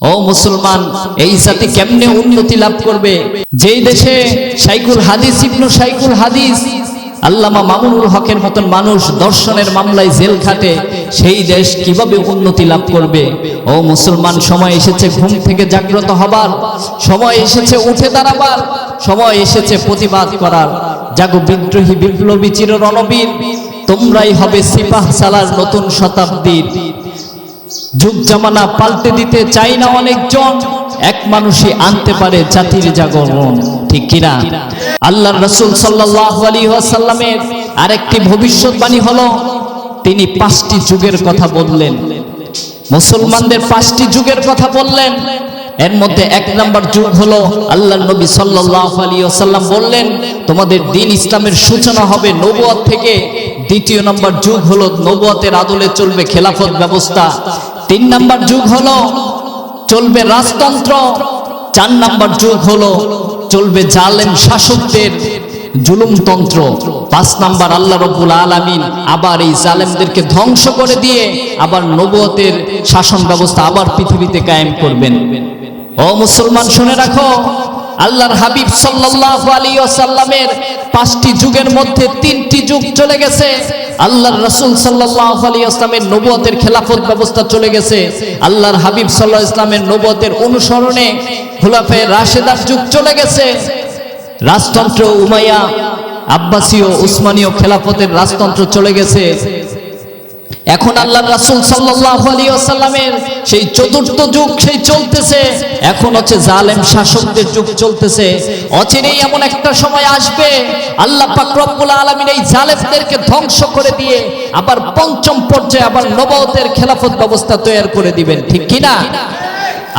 ও মুসলমান, এই জাতি কেমনে উন্নতি লাভ করবে? যেই দেশে সাইকুল হাদিস ইবনু সাইকুল হাদিস, আল্লামা মামুনুল হকের মতন মানুষ দর্শনের মামলায় জেল খাটে, সেই দেশ কীভাবে উন্নতি লাভ করবে? ও মুসলমান, সময় এসেছে ঘুম থেকে জাগ্রত হবার, সময় এসেছে উঠে দাঁড়াবার, সময় এসেছে প্রতিবাদ করার। জাগো বিদ্রোহী বিপ্লবী চির রণবীর তোমরাই হবে সিপাহ সালার নতুন শতাব্দীর। যুগ জামানা পাল্টে দিতে চাই না অনেকজন। এক মানুষই আনতে পারে জাতির জাগরণ। ঠিক কিনা? আল্লাহর রসুল সাল্লাল্লাহু আলাইহি ওয়াসাল্লামের আরেকটি ভবিষ্যৎবাণী হলো, তিনি পাঁচটি যুগের কথা বললেন। মুসলমানদের পাঁচটি যুগের কথা বললেন। এর মধ্যে এক নাম্বার যুগ হলো আল্লাহ নবী সাল্লাল্লাহু আলাইহি ওয়াসাল্লাম বললেন, তোমাদের দিন ইসলামের সূচনা হবে নবুয়ত থেকে। দ্বিতীয় নাম্বার যুগ হলো নবুয়তের আদলে চলবে খেলাফত ব্যবস্থা। তিন নাম্বার যুগ হলো, চলবে রাজতন্ত্র। চার নাম্বার যুগ হলো, চলবে জালেম শাসকদের জুলুমতন্ত্র। পাঁচ নাম্বার আল্লাহ রব্বুল আলামিন আবার এই জালেমদেরকে ধ্বংস করে দিয়ে আবার নবুয়তের শাসন ব্যবস্থা আবার পৃথিবীতে কায়েম করবেন। ও মুসলমান, শুনে রাখো, আল্লাহর হাবিব সাল্লাল্লাহু আলাইহি ওয়াসাল্লামের পাঁচটি যুগের মধ্যে তিনটি যুগ চলে গেছে। আল্লাহর রাসূল সাল্লাল্লাহু আলাইহি ওয়াসাল্লামের নবুয়তের খেলাফত ব্যবস্থা চলে গেছে। আল্লাহর হাবিব সাল্লাল্লাহু ইসলামের নবুয়তের অনুসরণে খুলাফায়ে রাশেদার যুগ চলে গেছে। রাজতন্ত্র উমাইয়া, আব্বাসীয়, উসমানীয় খেলাফতের রাজতন্ত্র চলে গেছে। এখন আল্লাহ রাসুল সাল্লামের সেই চতুর্থ যুগ সেই চলতেছে। এখন হচ্ছে জালেম শাসকদের যুগ চলতেছে। অচিরেই এমন একটা সময় আসবে, আল্লাহ পাকরবুল আলমিন এই জালেমদেরকে ধ্বংস করে দিয়ে আবার পঞ্চম পর্যায়ে আবার নবতের খেলাফত ব্যবস্থা তৈরি করে দিবেন। ঠিক কি না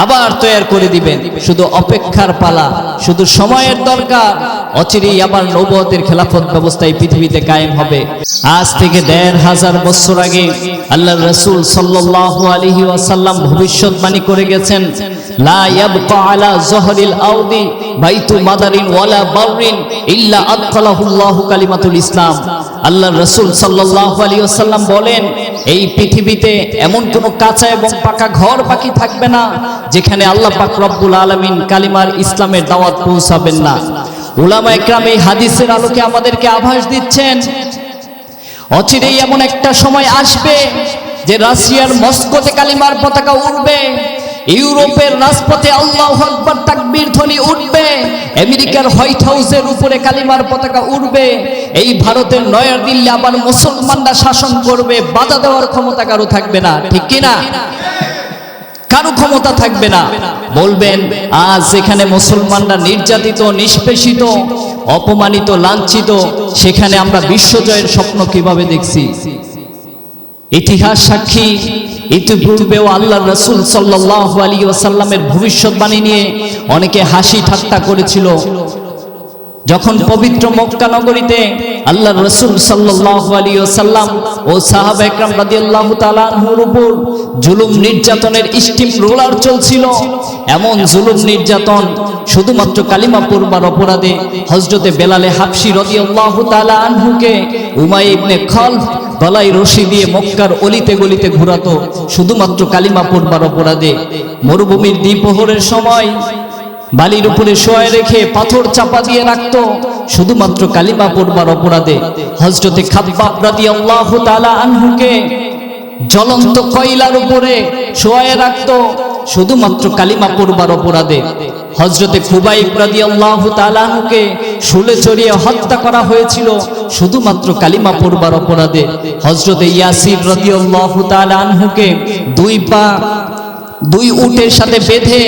আবার তৈরি করে দিবেন। শুধু অপেক্ষার পালা, শুধু সময়ের দরকার। অচিরেই আবার নবতের খেলাফত ব্যবস্থা এই পৃথিবীতে কায়েম হবে। আজ থেকে দেড় হাজার বছর আগে আল্লাহ রসুল সাল্লাল্লাহু আলাইহি ওয়াসাল্লাম ভবিষ্যৎবাণী করে গেছেন, লা ইয়াবকা আলা জহরিল আউদি বাইতু মাদারিন ওয়ালা বাররিন ইল্লা কালিমাতুল ইসলাম। আল্লাহ রসুল ওয়াসাল্লাম বলেন, এই পৃথিবীতে এমন কোনো কাঁচা এবং পাকা ঘর বাকি থাকবে না, যেখানে আল্লাহ পাক রব্বুল আলামিন কালিমার ইসলামের দাওয়াত পৌঁছাবেন না। উলামা একরাম এই হাদিসের আলোকে আমাদেরকে আভাস দিচ্ছেন, অচিরেই এমন একটা সময় আসবে যে রাশিয়ার মস্কোতে কালিমার পতাকা উঠবে ইউরোপের রাজপথে আল্লাহ আকবার তাকবীর ধ্বনি উঠবে, আমেরিকার হোয়াইট হাউসের উপরে কালিমার পতাকা উঠবে এই ভারতের নয়ার দিল্লি আবার মুসলমানরা শাসন করবে, বাধা দেওয়ার ক্ষমতা কারও থাকবে না, ঠিক কিনা? কারও ক্ষমতা থাকবে না। বলবেন, আজ যেখানে মুসলমানরা নির্যাতিত, নিষ্পেষিত, অপমানিত, লাঞ্ছিত, সেখানে আমরা বিশ্বজয়ের স্বপ্ন কীভাবে দেখছি? ইতিহাস সাক্ষী ইতিপূর্বেও আল্লাহ রসুল সাল্লাহ আলী ওয়াসাল্লামের ভবিষ্যৎবাণী নিয়ে অনেকে হাসি ঠাট্টা করেছিল। যখন পবিত্র মক্কা নগরীতে আল্লাহ রসুল ওয়াসাল্লাম ও সাহাবা একরাম রাদিয়াল্লাহু তাআলা আনহুর উপর জুলুম নির্যাতনের স্টিম রোলার চলছিল। এমন জুলুম নির্যাতন শুধুমাত্র কালিমা পড়বার অপরাধে হযরতে বেলালে হাবশি রাদিয়াল্লাহু তাআলা আনহুকে উমাই ইবনে খালফ গলায় রশি দিয়ে মক্কার অলিতে গলিতে ঘুরাত, শুধুমাত্র কালিমা পড়বার অপরাধে। মরুভূমির দ্বিপ্রহরের সময় বালির উপরে শোয়ায় রেখে পাথর চাপা দিয়ে রাখত, শুধুমাত্র কালিমা পড়বার অপরাধে। হজরতে রাদিয়াল্লাহু তালা আনহুকে জ্বলন্ত কয়লার উপরে শোয়ায় রাখতো শুধুমাত্র কালিমা পড়বার অপরাধে হজরতে খুবাইব রাদিয়াল্লাহু তাআলা আনহুকে শুলে চড়িয়ে হত্যা করা হয়েছিল। শুধুমাত্র কালিমা পড়বার অপরাধে হজরতে ইয়াসির রাদিয়াল্লাহু তাআলা আনহুকে দুই পা দুই উটের সাথে বেঁধে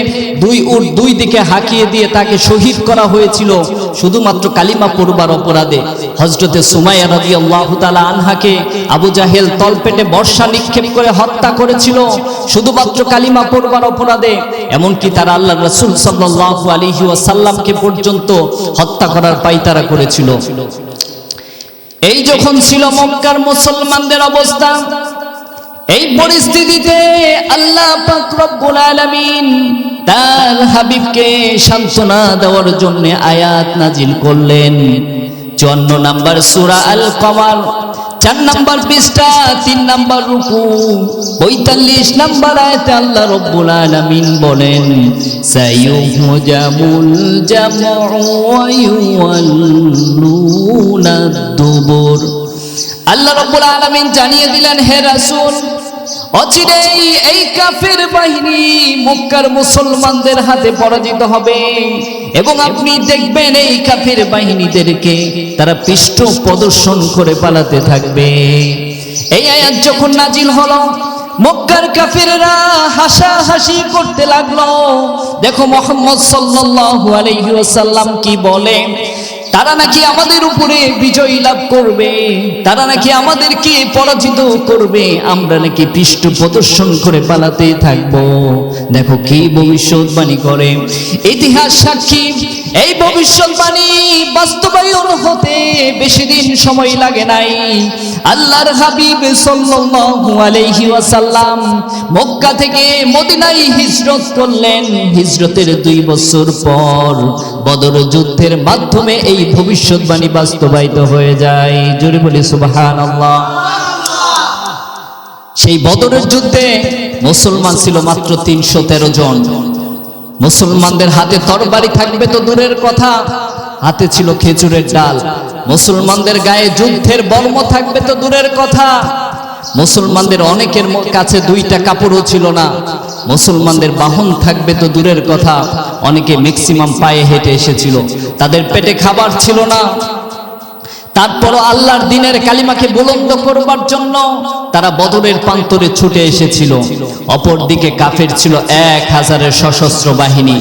দুই উট দুই দিকে হাঁকিয়ে দিয়ে তাকে শহীদ করা হয়েছিল শুধুমাত্র কালিমা পড়বার অপরাধে। হজরতে সুমাইয়া রাজি আল্লাহ তালা আনহাকে আবু জাহেল তলপেটে বর্ষা নিক্ষেপ করে হত্যা করেছিল শুধুমাত্র কালিমা পড়বার অপরাধে। এমনকি তারা আল্লাহ রসুল সাল্লাহ আলিহি ওয়াসাল্লামকে পর্যন্ত হত্যা করার পাইতারা করেছিল। এই যখন ছিল মক্কার মুসলমানদের অবস্থা এই পরিস্থিতিতে আল্লাহ পাক আলামিন তার হাবিবকে সান্ত্বনা দেওয়ার জন্য আয়াত নাজিল করলেন। চুয়ান্ন নাম্বার সূরা আল কমার চার নাম্বার পৃষ্ঠা, তিন নাম্বার রুকু, পঁয়তাল্লিশ নাম্বার আয়তে আল্লাহ রব্বুল আলামিন বলেন সাইয়ুহজামুল জামউ ওয়া ইউওয়াল্লুনা দুবুর। আল্লাহ রব্বুল আলামিন জানিয়ে দিলেন, হে রাসূল অচিরেই এই কাফের বাহিনী মক্কার মুসলমানদের হাতে পরাজিত হবে এবং আপনি দেখবেন এই কাফের বাহিনীদেরকে তারা পৃষ্ঠ প্রদর্শন করে পালাতে থাকবে। এই আয়াত যখন নাজিল হলো, মক্কার কাফেররা হাসাহাসি করতে লাগল। দেখো মোহাম্মদ সাল্লাল্লাহু আলাইহি ওয়াসাল্লাম কি বলে? তারা নাকি আমাদের উপরে বিজয় লাভ করবে? তারা নাকি আমাদেরকে পরাজিত করবে? আমরা নাকি পৃষ্ঠ প্রদর্শন করে পালাতে থাকব। দেখো কি ভবিষ্যৎবাণী করে। ইতিহাস সাক্ষী এই ভবিষ্যৎবাণী বাস্তবায়ন হতে বেশি দিন সময় লাগে নাই। আল্লাহর হাবিব সাল্লাল্লাহু আলাইহি ওয়াসাল্লাম মক্কা থেকে মদিনায় হিজরত করলেন। হিজরতের দুই বছর পর বদর যুদ্ধের মাধ্যমে এই ভবিষ্যৎবাণী বাস্তবায়িত হয়ে যায়। জোরে বলি, সুবহানাল্লাহ। সেই বদরের যুদ্ধে মুসলমান ছিল মাত্র তিনশো তেরো জন। মুসলমানদের হাতে তরবারি থাকবে তো দূরের কথা। হাতে ছিল খেজুরের ডাল। মুসলমানদের গায়ে যুদ্ধের বর্ম থাকবে তো দূরের কথা। মুসলমানদের অনেকের কাছে দুইটা কাপড়ও ছিল না। মুসলমানদের বাহন থাকবে তো দূরের কথা। অনেকে ম্যাক্সিমাম পায়ে হেঁটে এসেছিল। তাদের পেটে খাবার ছিল না। তারপরও আল্লাহর দিনের কালিমাকে বুলন্দ করবার জন্য তারা বদরের প্রান্তরে ছুটে এসেছিল। অপরদিকে কাফের ছিল এক হাজারের সশস্ত্র বাহিনী।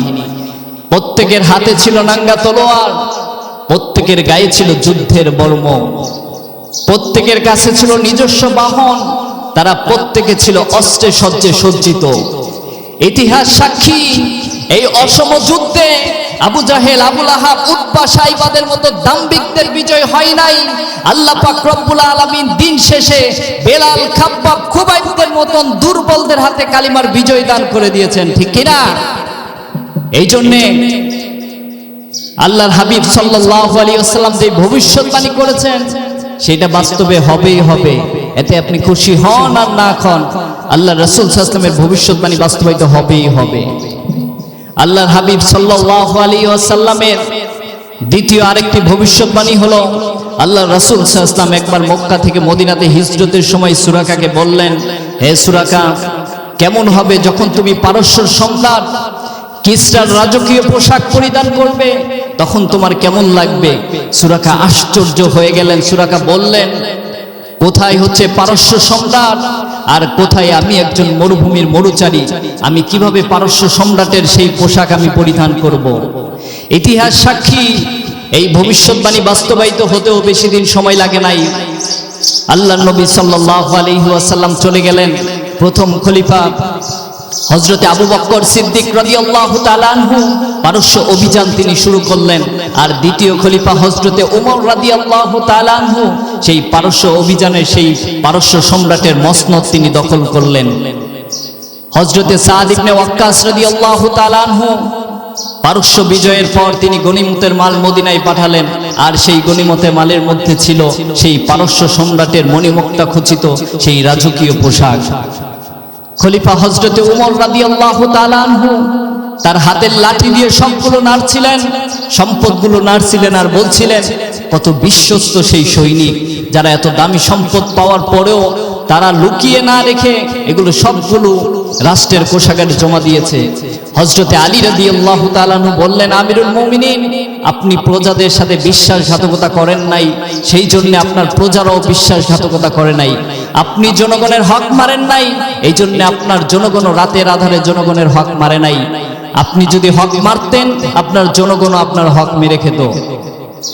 প্রত্যেকের হাতে ছিল নাঙ্গা তলোয়ার, প্রত্যেকের গায়ে ছিল যুদ্ধের বর্ম। প্রত্যেকের কাছে ছিল নিজস্ব বাহন, তারা প্রত্যেকে ছিল অস্ত্রে সজ্জে সজ্জিত। ইতিহাস সাক্ষী, এই অসম যুদ্ধে আবু জাহেল আবুল আহাব উৎপা সাইবাদের মতো দাম্ভিকদের বিজয় হয় নাই। আল্লাহ পাক রব্বুল আলামিন দিন শেষে বেলাল খাব্বাব খুবাইবদের মতন দুর্বলদের হাতে কালিমার বিজয় দান করে দিয়েছেন, ঠিক কিনা? এই জন্যে আল্লাহর হাবিব সাল্লাল্লাহু আলাইহি ওয়াসাল্লাম যে ভবিষ্যৎবাণী করেছেন, সেটা বাস্তবে হবেই হবে। এতে আপনি খুশি হন আর না হন আল্লাহ রাসূল সাল্লামের ভবিষ্যৎবাণী বাস্তবায়িত হবেই হবে। আল্লাহর হাবিব সাল্লাল্লাহু আলাইহি ওয়াসাল্লামের দ্বিতীয় আরেকটি ভবিষ্যৎবাণী হলো আল্লাহ রাসূল সাল্লাল্লাহু একবার মক্কা থেকে মদিনাতে হিজরতের সময় সুরাকাকে বললেন, হে সুরাকা, কেমন হবে যখন তুমি পারস্যর সম্রাট কিসরার রাজকীয় পোশাক পরিধান করবে? তখন তোমার কেমন লাগবে? সুরাকা আশ্চর্য হয়ে গেলেন। সুরাকা বললেন, কোথায় হচ্ছে পারস্য সম্রাট? আর কোথায় আমি একজন মরুভূমির মরুচারী, আমি কীভাবে পারস্য সম্রাটের সেই পোশাক আমি পরিধান করব। ইতিহাস সাক্ষী, এই ভবিষ্যৎবাণী বাস্তবায়িত হতেও বেশি দিন সময় লাগে নাই। আল্লাহ নবী সাল্লাল্লাহু আলাইহি চলে গেলেন প্রথম খলিফা হজরতে আবু বক্কর সিদ্দিক রাদিয়াল্লাহু তাআলা পারস্য অভিযান তিনি শুরু করলেন। আর দ্বিতীয় খলিফা হজরতে ওমর রাদিয়াল্লাহু তাআলা আনহু সেই পারস্য অভিযানের সেই পারস্য সম্রাটের মসনদ তিনি দখল করলেন। হজরতে সাদ ইবনে ওয়াক্কাস পারস্য বিজয়ের পর তিনি গনিমতের মাল মদিনায় পাঠালেন। আর সেই গনিমতের মালের মধ্যে ছিল সেই পারস্য সম্রাটের মণিমুক্তা খচিত সেই রাজকীয় পোশাক। খলিফা হজরতে উমর রাদিয়াল্লাহু তাআলা আনহু তার হাতের লাঠি দিয়ে সবগুলো নাড়ছিলেন, সম্পদগুলো নাড়ছিলেন আর বলছিলেন, কত বিশ্বস্ত সেই সৈনিক। যারা এত দামি সম্পদ পাওয়ার পরেও তারা লুকিয়ে না রেখে এগুলো সবগুলো রাষ্ট্রের কোষাগারে জমা দিয়েছে। হজরতে আলী রাদিয়াল্লাহু তাআলা আনহু বললেন, আমিরুল মুমিনিন, আপনি প্রজাদের সাথে বিশ্বাসঘাতকতা করেন নাই, সেই জন্য আপনার প্রজারাও বিশ্বাসঘাতকতা করে নাই। আপনি জনগণের হক মারেন নাই, এই জন্য আপনার জনগণ রাতের আধারে জনগণের হক মারে নাই। আপনি যদি হক মারতেন, আপনার জনগণ আপনার হক মেরে খেত।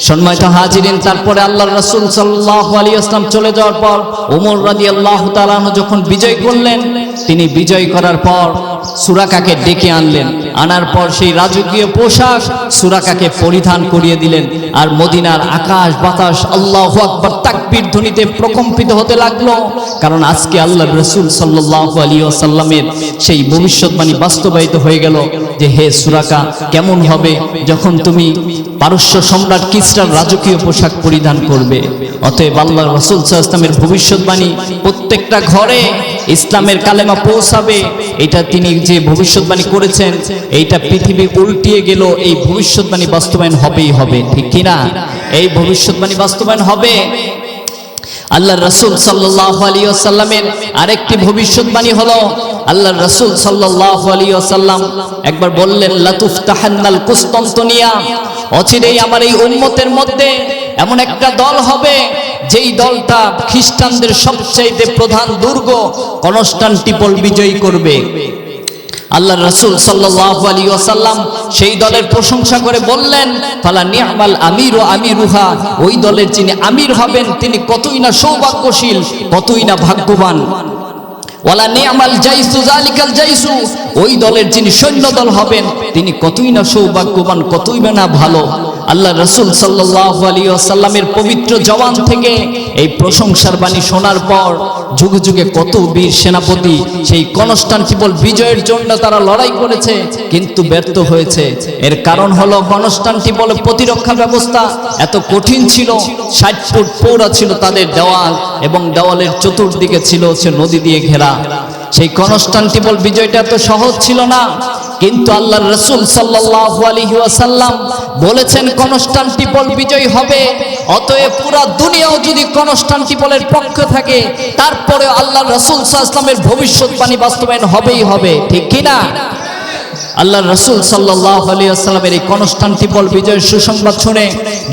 সম্মানিত হাজিরিন, তারপরে আল্লাহ রাসূল সাল্লাল্লাহু আলাইহি আসলাম চলে যাওয়ার পর ওমর রাদিয়াল্লাহু আল্লাহ আনহু যখন বিজয় করলেন, তিনি বিজয় করার পর সুরাকাকে ডেকে আনলেন। আনার পর সেই রাজকীয় পোশাক সুরাকাকে পরিধান করিয়ে দিলেন। আর মদিনার আকাশ বাতাস আল্লাহ আকবর তাকবীর ধ্বনিতে প্রকম্পিত হতে লাগল। কারণ আজকে আল্লাহ রসুল সাল্লাহ আলী আসাল্লামের সেই ভবিষ্যৎবাণী বাস্তবায়িত হয়ে গেল যে, হে সুরাকা, কেমন হবে যখন তুমি পারস্য সম্রাট কিসরার রাজকীয় পোশাক পরিধান করবে? অতএব আল্লাহ রসুল ইসলামের ভবিষ্যৎবাণী প্রত্যেকটা ঘরে ইসলামের কালেমা পৌঁছাবে, এটা তিনি যে ভবিষ্যৎবাণী করেছেন, এইটা পৃথিবী উল্টিয়ে গেল, এই ভবিষ্যৎবাণী বাস্তবায়ন হবেই হবে, ঠিক কিনা? এই ভবিষ্যৎবাণী বাস্তবায়ন হবে। আল্লাহ রসুল সাল্লাহ আলী আসাল্লামের আরেকটি ভবিষ্যৎবাণী হলো আল্লাহ রসুল সাল্লাহ আলী আসাল্লাম একবার বললেন লাতুফ তাহান্নাল কুস্তন্তনিয়া। অচিরেই আমার এই উম্মতের মধ্যে এমন একটা দল হবে যেই দলটা খ্রিস্টানদের সবচাইতে প্রধান দুর্গ, কনস্টান্টিপল বিজয়ী করবে। আল্লাহ রসুল সাল্লাহ আলী ওয়াসাল্লাম সেই দলের প্রশংসা করে বললেন, ফালা নিয়ামাল আমির ও আমিরুহা ওই দলের যিনি আমির হবেন, তিনি কতই না সৌভাগ্যশীল, কতই না ভাগ্যবান। ওয়ালা নিয়ামাল জাইসু জালিকাল জাইসু ওই দলের যিনি সৈন্য দল হবেন, তিনি কতই না সৌভাগ্যবান, কতই না ভালো। আল্লাহ রসুল সাল্লাহ আলী আসাল্লামের পবিত্র জওয়ান থেকে এই প্রশংসার বাণী শোনার পর যুগে যুগে কত বীর সেনাপতি সেই কনস্টান্টিপল বিজয়ের জন্য তারা লড়াই করেছে, কিন্তু ব্যর্থ হয়েছে। এর কারণ হলো কনস্টান্টিপল প্রতিরক্ষা ব্যবস্থা এত কঠিন ছিল, ষাট ফুট পৌরা ছিল তাদের দেওয়াল। এবং দেওয়ালের চতুর্দিকে ছিল হচ্ছে নদী দিয়ে ঘেরা। সেই কনস্টান্টিপল বিজয়টা এত সহজ ছিল না, কিন্তু আল্লাহ রসুল সাল্লাল্লাহু আলাইহি ওয়াসাল্লাম বলেছেন কনস্টান্টিপল বিজয় হবে, অতএব পুরা দুনিয়াও যদি কনস্টান্টিপলের পক্ষে থাকে তারপরে আল্লাহ রসুল সাল্লামের ভবিষ্যৎবাণী বাস্তবায়ন হবেই হবে, ঠিক কি না আল্লাহ রসুল সাল্লাহ আলিয়াল্লামের এই কনস্টান্টিপল বিজয়ের সুসংবাদ শুনে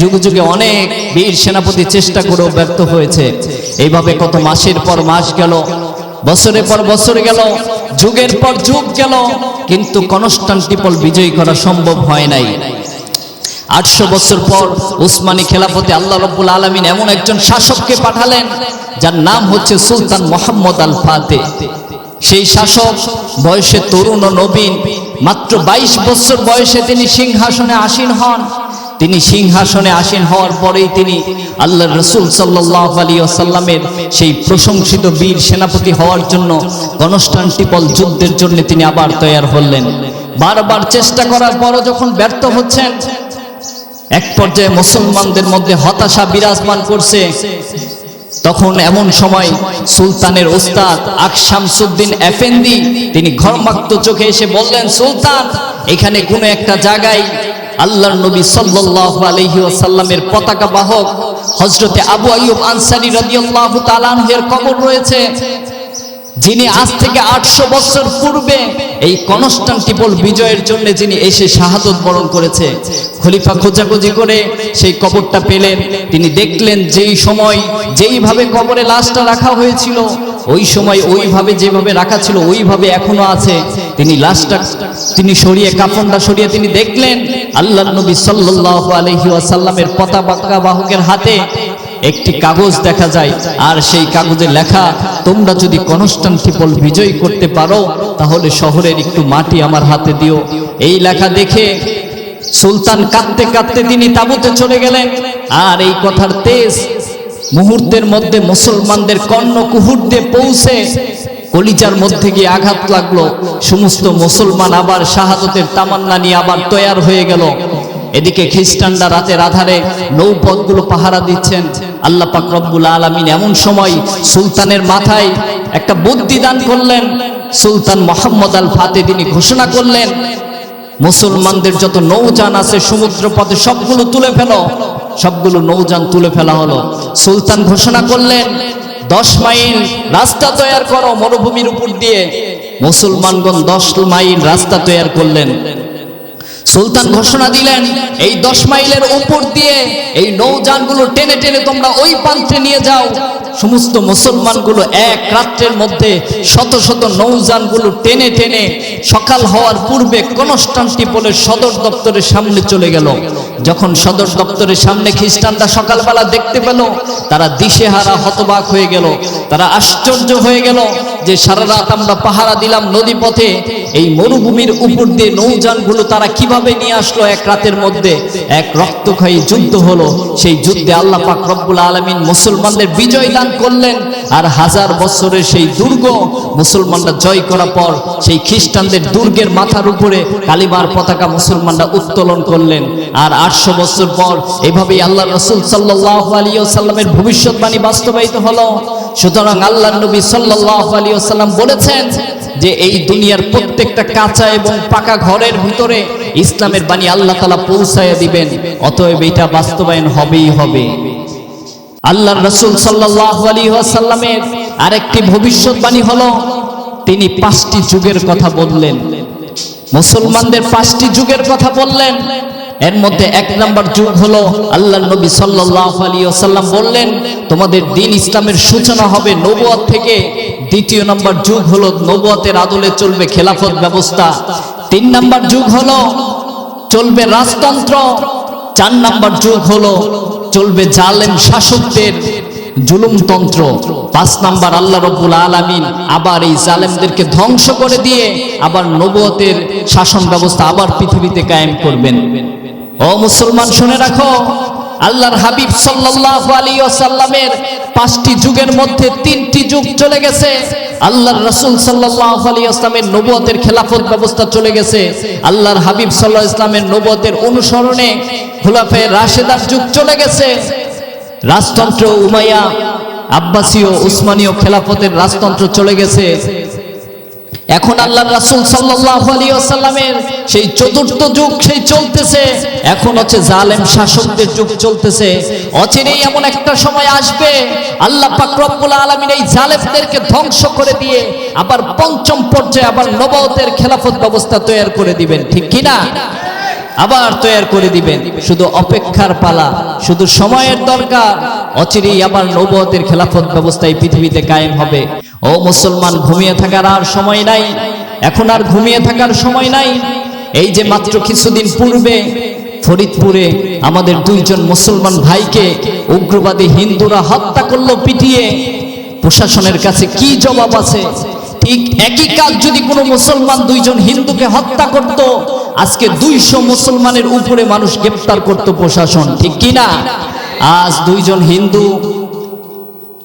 যুগে যুগে অনেক বীর সেনাপতি চেষ্টা করেও ব্যর্থ হয়েছে। এইভাবে কত মাসের পর মাস গেল, বছরের পর বছর গেল, যুগের পর যুগ গেল, কিন্তু কনস্টান্টিপল বিজয়ী করা সম্ভব হয় নাই। আটশো বছর পর উসমানী খেলাফতে আল্লাহ রব্বুল আলমিন এমন একজন শাসককে পাঠালেন, যার নাম হচ্ছে সুলতান মোহাম্মদ আল ফাতে সেই শাসক বয়সে তরুণ ও নবীন মাত্র ২২ বছর বয়সে তিনি সিংহাসনে আসীন হন। তিনি সিংহাসনে আসীন হওয়ার পরেই তিনি আল্লাহ রসুল সাল্লাহ আলী আসাল্লামের সেই প্রশংসিত বীর সেনাপতি হওয়ার জন্য কনস্টান্টিপল যুদ্ধের জন্য তিনি আবার তৈয়ার হলেন। বারবার চেষ্টা করার পরও যখন ব্যর্থ হচ্ছেন, এক পর্যায়ে মুসলমানদের মধ্যে হতাশা বিরাজমান করছে। তখন এমন সময় সুলতানের ওস্তাদ আকশামসুদ্দিন এফেন্দি তিনি ঘরমাক্ত চোখে এসে বললেন, সুলতান, এখানে কোনো একটা জায়গায় আল্লাহর নবী সাল্লাল্লাহু আলাইহি ওয়াসাল্লামের পতাকা বাহক হজরতে আবু আইয়ুব আনসারী রাদিয়াল্লাহু তালানহের কবর রয়েছে। যিনি আজ থেকে আটশো বছর পূর্বে এই কনস্টান্টিপল বিজয়ের জন্য যিনি এসে শাহাদত বরণ করেছে, খলিফা খোঁজাখুঁজি করে সেই কবরটা পেলেন। তিনি দেখলেন যেই সময় যেইভাবে কবরে লাশটা রাখা হয়েছিল, ওই সময় ওইভাবে যেভাবে রাখা ছিল, ওইভাবে এখনও আছে। তিনি লাশটা, তিনি সরিয়ে, কাফনটা সরিয়ে তিনি দেখলেন আল্লাহ নবী সাল্লাল্লাহু আলাইহি ওয়াসাল্লামের পতাকা বাহকের হাতে একটি কাগজ দেখা যায়, আর সেই কাগজে লেখা, তোমরা যদি কনস্টান্টিপল বিজয় করতে পারো, তাহলে শহরের একটু মাটি আমার হাতে দিও। এই লেখা দেখে সুলতান কাঁদতে কাঁদতে তিনি তাবুতে চলে গেলেন। আর এই কথার তেজ মুহূর্তের মধ্যে মুসলমানদের কর্ণ কুহুর্তে পৌঁছে কলিজার মধ্যে গিয়ে আঘাত লাগল। সমস্ত মুসলমান আবার শাহাদতের তামান্না নিয়ে আবার তৈয়ার হয়ে গেল। এদিকে খ্রিস্টানরা রাতের আধারে নৌপথগুলো পাহারা দিচ্ছেন। আল্লাহ পাক রব্বুল আলমিন এমন সময় সুলতানের মাথায় একটা বুদ্ধি দান করলেন। সুলতান মোহাম্মদ আল ফাতে তিনি ঘোষণা করলেন, মুসলমানদের যত নৌযান আছে সমুদ্র পথে সবগুলো তুলে ফেলো। সবগুলো নৌযান তুলে ফেলা হলো। সুলতান ঘোষণা করলেন, দশ মাইল রাস্তা তৈয়ার করো মরুভূমির উপর দিয়ে। মুসলমানগণ দশ মাইল রাস্তা তৈয়ার করলেন। সুলতান ঘোষণা দিলেন, এই দশ মাইলের উপর দিয়ে এই নৌযানগুলো টেনে টেনে তোমরা ওই প্রান্তে নিয়ে যাও। সমস্ত মুসলমানগুলো এক রাত্রের মধ্যে শত শত নৌযানগুলো টেনে টেনে সকাল হওয়ার পূর্বে কনস্টান্টিপলের সদর দপ্তরের সামনে চলে গেল। যখন সদর দপ্তরের সামনে খ্রিস্টানরা সকালবেলা দেখতে পেল, তারা দিশেহারা হতবাক হয়ে গেল। তারা আশ্চর্য হয়ে গেল যে সারা রাত আমরা পাহারা দিলাম নদী পথে এই মরুভূমির উপর দিয়ে নৌযানগুলো তারা কীভাবে নিয়ে আসলো এক রাতের মধ্যে? এক রক্তক্ষয়ী যুদ্ধ হলো। সেই যুদ্ধে আল্লাহ পাক রব্বুল আলমিন মুসলমানদের বিজয় দান করলেন। আর হাজার বছরের সেই দুর্গ মুসলমানরা জয় করার পর সেই খ্রিস্টানদের দুর্গের মাথার উপরে কালিমার পতাকা মুসলমানরা উত্তোলন করলেন। আর আটশো বছর পর এভাবেই আল্লাহ রসুল সাল্লাহ আলী সাল্লামের ভবিষ্যৎবাণী বাস্তবায়িত হলো। সুতরাং আল্লাহ নবী সাল্লাহ আলী সাল্লাম বলেছেন যে এই দুনিয়ার প্রত্যেকটা কাঁচা এবং পাকা ঘরের ভিতরে ইসলামের বাণী আল্লাহ তালা পৌঁছায় দিবেন, অতএব এটা বাস্তবায়ন হবেই হবে। আল্লাহ রসুল সাল্লাহ আলী সাল্লামের আরেকটি ভবিষ্যৎবাণী হলো, তিনি পাঁচটি যুগের কথা বললেন। মুসলমানদের পাঁচটি যুগের কথা বললেন। এর মধ্যে এক নম্বর যুগ হলো আল্লাহ নবী সাল্লাহ আলী সাল্লাম বললেন, তোমাদের দিন ইসলামের সূচনা হবে নবুয়াত থেকে। দ্বিতীয় নম্বর যুগ হলো নবুয়াতের আদলে চলবে খেলাফত ব্যবস্থা। তিন নম্বর যুগ হলো চলবে রাজতন্ত্র। চার নম্বর যুগ হলো চলবে জালেম শাসকদের জুলুমতন্ত্র। পাঁচ নাম্বার আল্লাহ রব্বুল আলামিন আবার এই জালেমদেরকে ধ্বংস করে দিয়ে আবার নবুয়তের শাসন ব্যবস্থা আবার পৃথিবীতে কায়েম করবেন। ও মুসলমান, শুনে রাখো। আল্লাহর হাবিব সাল্লাল্লাহু আলাইহি ওয়াসাল্লামের পাঁচটি যুগের মধ্যে তিনটি যুগ চলে গেছে। আল্লাহর রাসূল সাল্লাল্লাহু আলাইহি ওয়াসাল্লামের নবুয়তের খেলাফত ব্যবস্থা চলে গেছে। আল্লাহর হাবিব সাল্লাল্লাহু ইসলামের নবুয়তের অনুসরণে খুলাফে রাশেদার যুগ চলে গেছে। রাজতন্ত্র উমাইয়া, আব্বাসীয়, উসমানীয় খেলাফতের রাজতন্ত্র চলে গেছে। এখন আল্লাহ রাসূল সাল্লাল্লাহু আলাইহি ওয়াসাল্লামের সেই চতুর্থ যুগ সেই চলতেছে। এখন হচ্ছে জালেম শাসকদের যুগ চলতেছে। অচিরেই এমন একটা সময় আসবে, আল্লাহ পাক রব্বুল আলামিন এই জালেমদেরকে ধ্বংস করে দিয়ে আবার পঞ্চম পর্যায়ে আবার নবতের খেলাফত ব্যবস্থা তৈরি করে দিবেন, ঠিক কি না? আবার তৈরি করে দিবেন। শুধু অপেক্ষার পালা, শুধু সময়ের দরকার। অচিরেই আবার নবতের খেলাফত ব্যবস্থা এই পৃথিবীতে কায়েম হবে। ও মুসলমান, ঘুমিয়ে থাকার আর সময় নাই। এখন আর ঘুমিয়ে থাকার সময় নাই। এই যে মাত্র কিছুদিন পূর্বে ফরিদপুরে আমাদের দুইজন মুসলমান ভাইকে উগ্রবাদী হিন্দুরা হত্যা করল পিটিয়ে, প্রশাসনের কাছে কি জবাব আছে? ঠিক একই কাজ যদি কোনো মুসলমান দুইজন হিন্দুকে হত্যা করত, আজকে দুইশো মুসলমানের উপরে মানুষ গ্রেপ্তার করত প্রশাসন, ঠিক কি না আজ দুইজন হিন্দু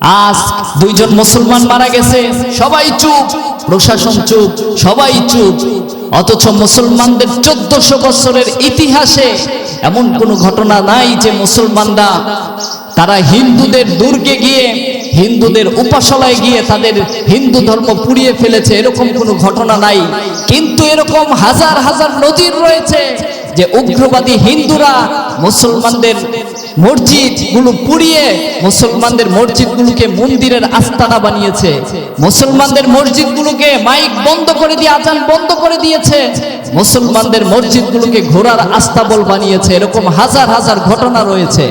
আজ দুইজন মুসলমান মারা গেছে। সবাই চুপ, প্রশাসন চুপ, সবাই চুপ। অথচ মুসলমানদের চোদ্দশো বছরের ইতিহাসে এমন কোনো ঘটনা নাই যে মুসলমানরা তারা হিন্দুদের দুর্গে গিয়ে, হিন্দুদের উপাসনায় গিয়ে তাদের হিন্দু ধর্ম পুড়িয়ে ফেলেছে, এরকম কোনো ঘটনা নাই। কিন্তু এরকম হাজার হাজার নজির রয়েছে। যে উগ্রবাদী হিন্দুরা মুসলমানদের মসজিদগুলো পুড়িয়ে মুসলমানদের মসজিদ গুলোকে মন্দিরের আস্তানা বানিয়েছে। মুসলমানদের মসজিদ গুলোকে মাইক বন্ধ করে দিয়ে, আজান বন্ধ করে দিয়েছে। মুসলমানদের মসজিদ গুলোকে ঘোড়ার আস্তাবল বানিয়েছে। এরকম হাজার হাজার ঘটনা রয়েছে।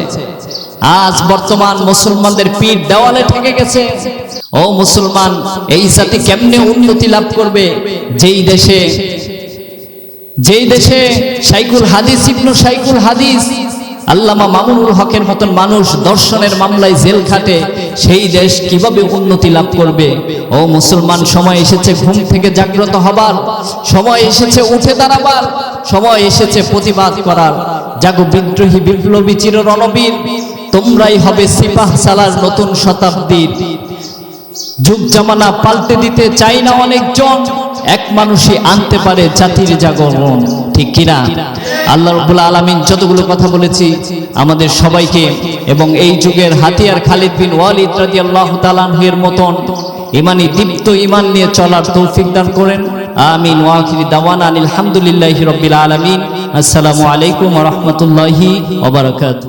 আজ বর্তমান মুসলমানদের পিঠ দেওয়ালে ঠেকে গেছে। ও মুসলমান, এই জাতি কেমনে উন্নতি লাভ করবে? যেই দেশে যেই দেশে সাইকুল হাদিস, ইবনু সাইকুল হাদিস, আল্লামা মামুনুল হকের মতন মানুষ দর্শনের মামলায় জেল খাটে, সেই দেশ কীভাবে উন্নতি লাভ করবে? ও মুসলমান, সময় এসেছে ঘুম থেকে জাগ্রত হবার, সময় এসেছে উঠে দাঁড়াবার, সময় এসেছে প্রতিবাদ করার। জাগো বিদ্রোহী বিপ্লবী চির রণবীর তোমরাই হবে সিপাহ সালার নতুন শতাব্দীর। যুগ জামানা পাল্টে দিতে চাই না অনেকজন। এক মানুষই আনতে পারে জাতির জাগরণ, ঠিক কিনা? আল্লাহ রবুল্লা আলমিন যতগুলো কথা বলেছি, আমাদের সবাইকে এবং এই যুগের হাতিয়ার খালিদ বিন ওয়ালিদ রাজি আল্লাহ তালাহের মতন ইমানি দীপ্ত ইমান নিয়ে চলার তৌফিক দান করেন। আমিন ওয়াকিরি দাওয়ান আলহামদুলিল্লাহ রবিল আলমিন। আসসালামু আলাইকুম রহমতুল্লাহি ওবরাকাত